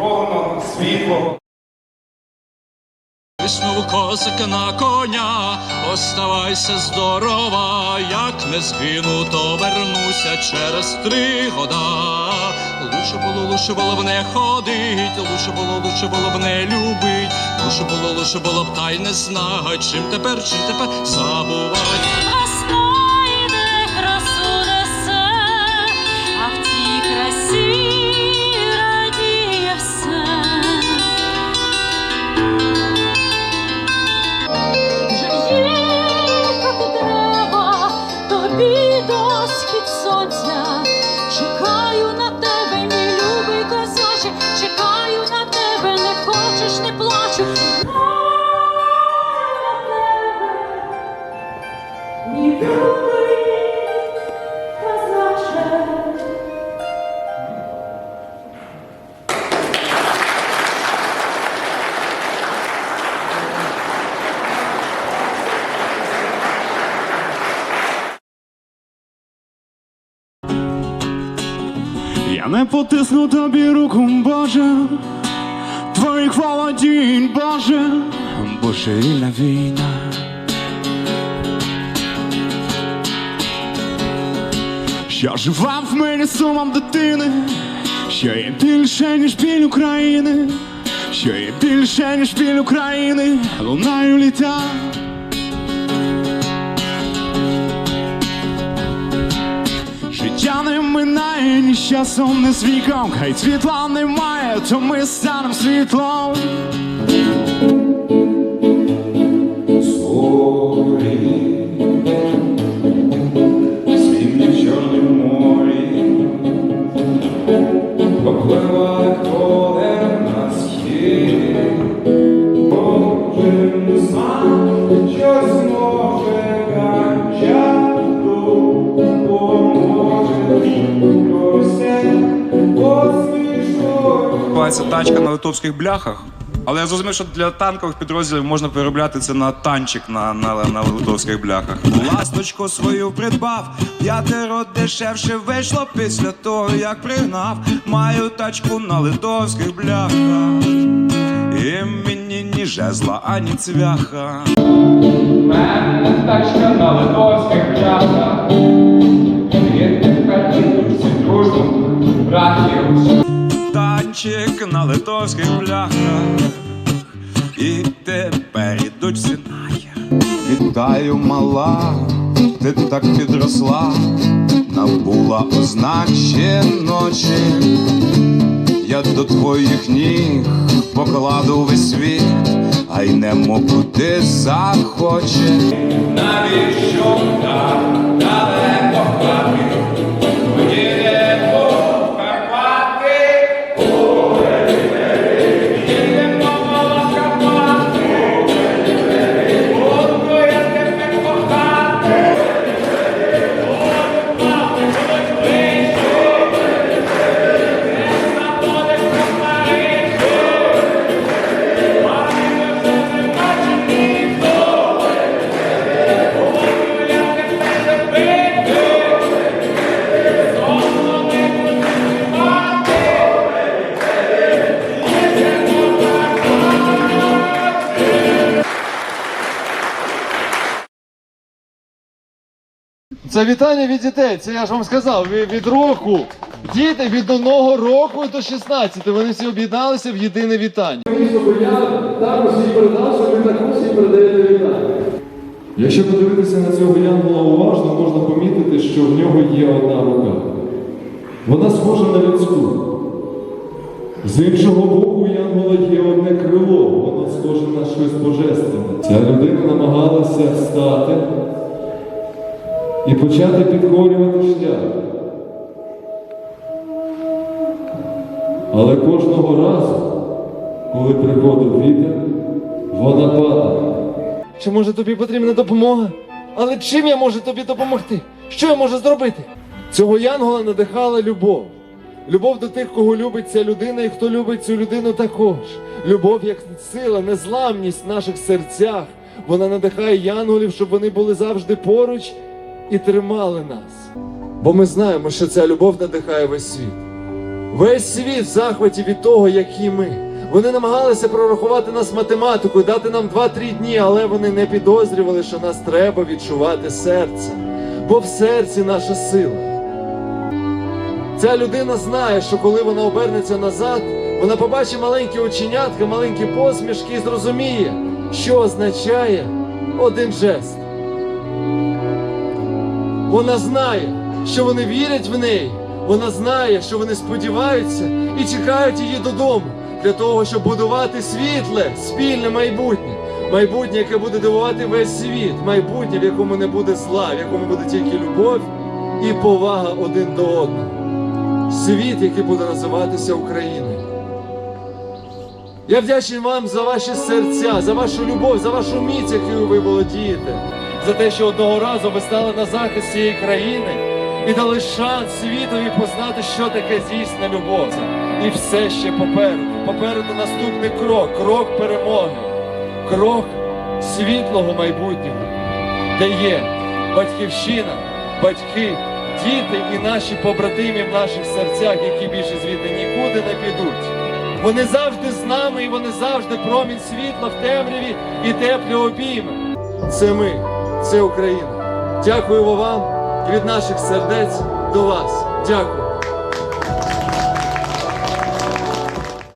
керованого світлого. Виснув козака на коня, оставайся здорова, як не згину, то вернуся через три года. Лучше було, лучше було б не ходить, лучше було, лучше було б не любить, лучше було, лучше було б та й не знать, чим тепер, чим тепер забувати. Я не потисну тобі руку, Боже, твоїх володінь, Боже, божевільна війна. Що жива в мені сумом дитини, що є більше, ніж біль України, що є більше, ніж біль України, лунаю літа. Життя не минає ні з часом, ні з віком, хай світла немає, то ми станем світлом. Світні в Називається тачка на литовських бляхах. Але я зрозумів, що для танкових підрозділів можна переробляти це на танчик на, на, на литовських бляхах. Ласточку свою придбав, п'ятеро дешевше вийшло після того, як пригнав. Маю тачку на литовських бляхах. І мені ні жезла, ані цвяха. Мене тачка на литовських всі дружбу, братів. Танчик на литовських бляхах. І тепер ідуть всі нахер. Вітаю, мала, ти так підросла, набула ознак ще ночі. Я до твоїх ніг покладу весь світ, а й немо куди захоче. Навіщо так Це вітання від дітей. Це я ж вам сказав. Від, року. Діти від одного року до 16. Вони всі об'єдналися в єдине вітання. також їй передав, що ви також їй передаєте вітання. Якщо подивитися на цього янгола уважно, можна помітити, що в нього є одна рука. Вона схожа на людську. З іншого боку, у янгола є одне крило, воно схоже на щось божественне. Ця людина намагалася встати і почати підкорювати шлях. Але кожного разу, коли приходив вітер, вона падала. Чи може тобі потрібна допомога? Але чим я можу тобі допомогти? Що я можу зробити? Цього янгола надихала любов. Любов до тих, кого любить ця людина, і хто любить цю людину також. Любов як сила, незламність в наших серцях. Вона надихає янголів, щоб вони були завжди поруч і тримали нас. Бо ми знаємо, що ця любов надихає весь світ. Весь світ в захваті від того, які ми. Вони намагалися прорахувати нас математикою, дати нам 2-3 дні, але вони не підозрювали, що нас треба відчувати серце. Бо в серці наша сила. Ця людина знає, що коли вона обернеться назад, вона побачить маленькі оченятка, маленькі посмішки і зрозуміє, що означає один жест. Вона знає, що вони вірять в неї. Вона знає, що вони сподіваються і чекають її додому для того, щоб будувати світле, спільне майбутнє. Майбутнє, яке буде дивувати весь світ, майбутнє, в якому не буде зла, в якому буде тільки любов і повага один до одного. Світ, який буде називатися Україною. Я вдячний вам за ваші серця, за вашу любов, за вашу міць, якою ви володієте, за те, що одного разу ви стали на захист цієї країни і дали шанс світові познати, що таке дійсна любов. І все ще попереду. Попереду наступний крок, крок перемоги, крок світлого майбутнього, де є батьківщина, батьки, діти і наші побратимі в наших серцях, які більше звідти нікуди не підуть. Вони завжди з нами і вони завжди промінь світла в темряві і теплі обійми. Це ми, це Україна. Дякуємо вам від наших сердець до вас. Дякую.